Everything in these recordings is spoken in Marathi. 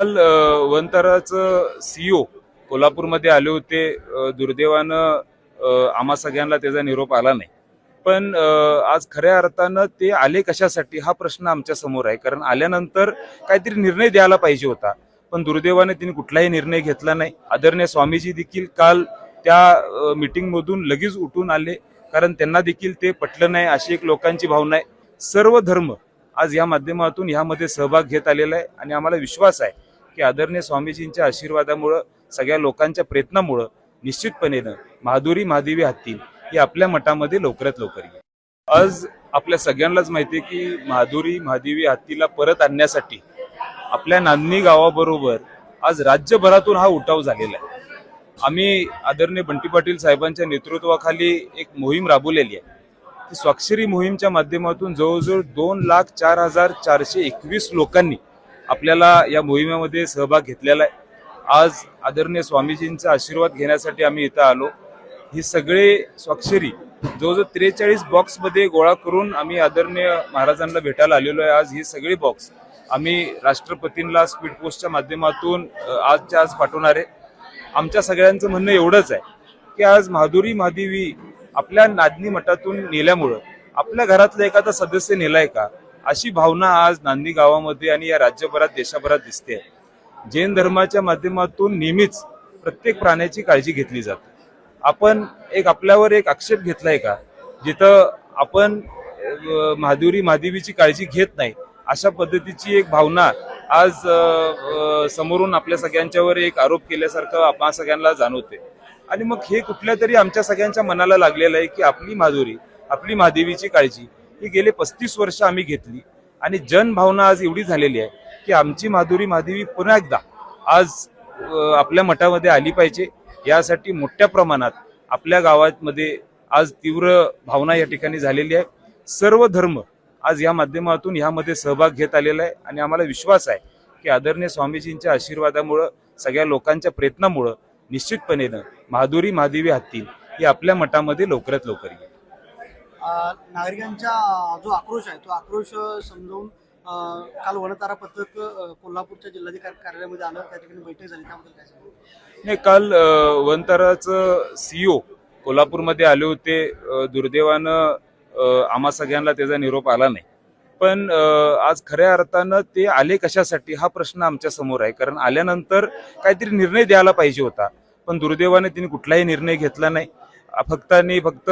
काल वनतराचं सीईओ कोल्हापूरमध्ये आले होते. दुर्दैवानं आम्हा सगळ्यांना त्याचा निरोप आला नाही. पण आज खऱ्या अर्थानं ते आले कशासाठी हा प्रश्न आमच्यासमोर आहे. कारण आल्यानंतर काहीतरी निर्णय द्यायला पाहिजे होता. पण दुर्दैवाने तिने कुठलाही निर्णय घेतला नाही. आदरणीय स्वामीजी देखील काल त्या मीटिंगमधून लगेच उठून आले. कारण त्यांना देखील ते पटलं नाही. अशी एक लोकांची भावना आहे. सर्व धर्म आज या माध्यमातून ह्यामध्ये सहभाग घेत आलेला आहे. आणि आम्हाला विश्वास आहे की आदरणीय स्वामीजींच्या आशीर्वादामुळं सगळ्या लोकांच्या प्रयत्नामुळं निश्चितपणेनं महादुरी महादेवी हत्ती ही आपल्या मठामध्ये लवकरात लवकर येईल. आज आपल्या सगळ्यांनाच माहिती आहे की महादुरी महादेवी हत्तीला परत आणण्यासाठी आपल्या नांदणी गावाबरोबर आज राज्यभरातून हा उठाव झालेला आहे. आम्ही आदरणीय बंटी पाटील साहेबांच्या नेतृत्वाखाली एक मोहीम राबवलेली आहे. ती स्वाक्षरी मोहीमच्या माध्यमातून जवळजवळ दोन लाख चार हजार चारशे एकवीस लोकांनी आपल्याला या मोहिमेमध्ये सहभाग घेतलेला आहे. आज आदरणीय स्वामीजींचा आशीर्वाद घेण्यासाठी आम्ही इथं आलो. ही सगळे स्वाक्षरी जवळजवळ त्रेचाळीस बॉक्समध्ये गोळा करून आम्ही आदरणीय महाराजांना भेटायला आलेलो आहे. आज ही सगळी बॉक्स आम्ही राष्ट्रपतींना स्पीड पोस्टच्या माध्यमातून आजच्या आज पाठवणार आहे. आमच्या सगळ्यांचं म्हणणं एवढंच आहे की आज माधुरी महादेवी आपल्या नादनी मठातून नेल्यामुळं आपल्या घरातला एखादा सदस्य नेलाय का? अशी भावना आज नांदी गावामध्ये आणि या राज्यभरात देशभरात दिसते. जैन धर्माच्या माध्यमातून नेहमीच प्रत्येक प्राण्याची काळजी घेतली जाते. आपण एक आपल्यावर एक आक्षेप घेतलाय का? जिथं आपण महादेवरी माधुरी महादेवीची काळजी घेत नाही अशा पद्धतीची एक भावना आज समोरून आपल्या सगळ्यांच्यावर एक आरोप केल्यासारखं आपण सगळ्यांना जाणवते. आणि मग हे कुठल्या तरी आमच्या सगळ्यांच्या मनाला लागलेलं आहे की आपली माधुरी आपली महादेवीची काळजी ही गेले पस्तीस वर्ष आम्ही घेतली. आणि जनभावना आज एवढी झालेली आहे की आमची माधुरी महादेवी पुन्हा एकदा आज आपल्या मठामध्ये आली पाहिजे. यासाठी मोठ्या प्रमाणात आपल्या गावामध्ये आज तीव्र भावना या ठिकाणी झालेली आहे. सर्व धर्म आज या माध्यमातून ह्यामध्ये सहभाग घेत आलेला आहे आणि आम्हाला विश्वास आहे की आदरणीय स्वामीजींच्या आशीर्वादामुळं सगळ्या लोकांच्या प्रयत्नामुळं निश्चितपणेनं महादुरी महादेवी हत्ती ही आपल्या मठामध्ये लवकरात लवकर येईल. नागरिकांचा जो आक्रोश आहे तो आक्रोश अ, समजावून काल वनतारा पथक कोल्हापूरच्या जिल्हाधिकारी कार्यालयामध्ये आलं. त्या ठिकाणी बैठक झाली. त्याबद्दल काय नाही काल वनताराचं सीईओ कोल्हापूरमध्ये आले होते. दुर्दैवानं आम्हा सगळ्यांना त्याचा निरोप आला नाही. पण आज खऱ्या अर्थानं ते आले कशासाठी हा प्रश्न आमच्यासमोर आहे. कारण आल्यानंतर काहीतरी निर्णय द्यायला पाहिजे होता. पण दुर्दैवाने तिने कुठलाही निर्णय घेतला नाही. फक्त आणि फक्त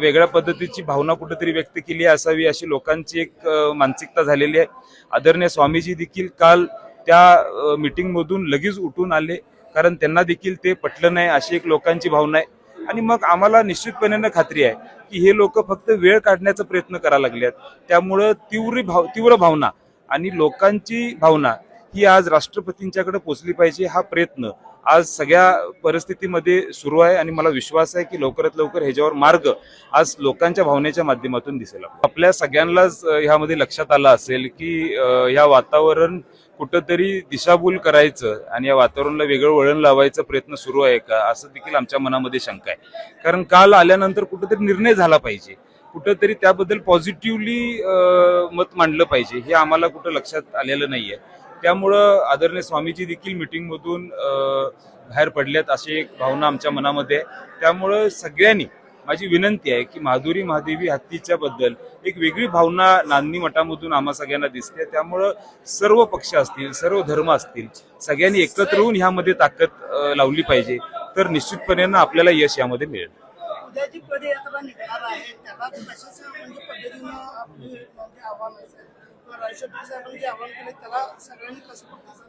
वेगळ्या पद्धतीची भावना कुठेतरी व्यक्त केली असावी अशी लोकांची एक मानसिकता झालेली आहे. आदरणीय स्वामीजी देखील काल त्या मीटिंगमधून लगेच उठून आले कारण त्यांना देखील ते पटलं नाही अशी एक लोकांची भावना आहे. आणि मग आम्हाला निश्चितपणे खात्री आहे की हे लोक फक्त वेळ काढण्याचा प्रयत्न करायला लागले आहेत. त्यामुळं तीव्र भाव तीव्र भावना आणि लोकांची भावना ही आज राष्ट्रपतींच्याकडे पोचली पाहिजे हा प्रयत्न. आज सगळ्या परिस्थितीमध्ये सुरू आहे आणि मला विश्वास आहे की लवकरात लवकर ह्याच्यावर मार्ग आज लोकांच्या भावनेच्या माध्यमातून दिसेल आपल्या सगळ्यांनाच ह्यामध्ये लक्षात आलं असेल की ह्या वातावरण कुठंतरी दिशाभूल करायचं आणि या वातावरणाला वेगळं वळण लावायचा प्रयत्न सुरू आहे का असं देखील आमच्या मनामध्ये शंका आहे. कारण काल आल्यानंतर कुठंतरी निर्णय झाला पाहिजे. कुठंतरी त्याबद्दल पॉझिटिव्हली मत मांडलं पाहिजे. हे आम्हाला कुठं लक्षात आलेलं नाहीये. त्यामुळं आदरणीय स्वामीजी देखील मिटिंगमधून बाहेर पडल्यात अशी एक भावना आमच्या मनामध्ये आहे. त्यामुळं सगळ्यांनी माझी विनंती आहे की माधुरी महादेवी हत्तीच्या बद्दल एक वेगळी भावना नांदणी मठामधून आम्हा सगळ्यांना दिसते. त्यामुळं सर्व पक्ष असतील सर्व धर्म असतील सगळ्यांनी एकत्र होऊन ह्यामध्ये ताकद लावली पाहिजे. तर निश्चितपणे आपल्याला यश यामध्ये मिळेल. उद्या जी पदयात्रा निघणार आहे त्याला कशाच म्हणजे पद्धतीनं आपली म्हणजे आव्हान असेल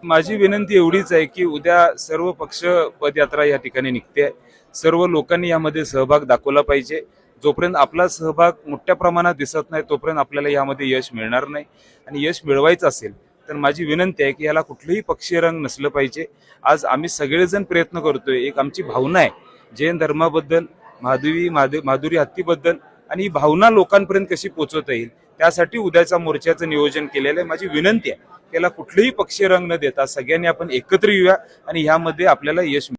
माझी विनंती एवढीच आहे की उद्या सर्व पक्ष पदयात्रा या ठिकाणी निघते सर्व लोकांनी यामध्ये सहभाग दाखवला पाहिजे. जोपर्यंत आपला सहभाग मोठ्या प्रमाणात दिसत नाही तोपर्यंत आपल्याला यामध्ये यश मिळणार नाही. आणि यश मिळवायचं असेल तर माझी विनंती आहे की याला कुठलंही पक्षीय रंग नसलं पाहिजे. आज आम्ही सगळेजण प्रयत्न करतोय एक आमची भावना आहे जैन धर्माबद्दल माधवी माधु माधुरी हत्तीबद्दल आणि ही भावना लोकांपर्यंत कशी पोहोचवता येईल त्यासाठी उद्याच्या मोर्चाचं नियोजन केलेलं आहे. माझी विनंती आहे त्याला कुठलेही पक्षीय रंग न देता सगळ्यांनी आपण एकत्र येऊया आणि ह्यामध्ये आपल्याला यश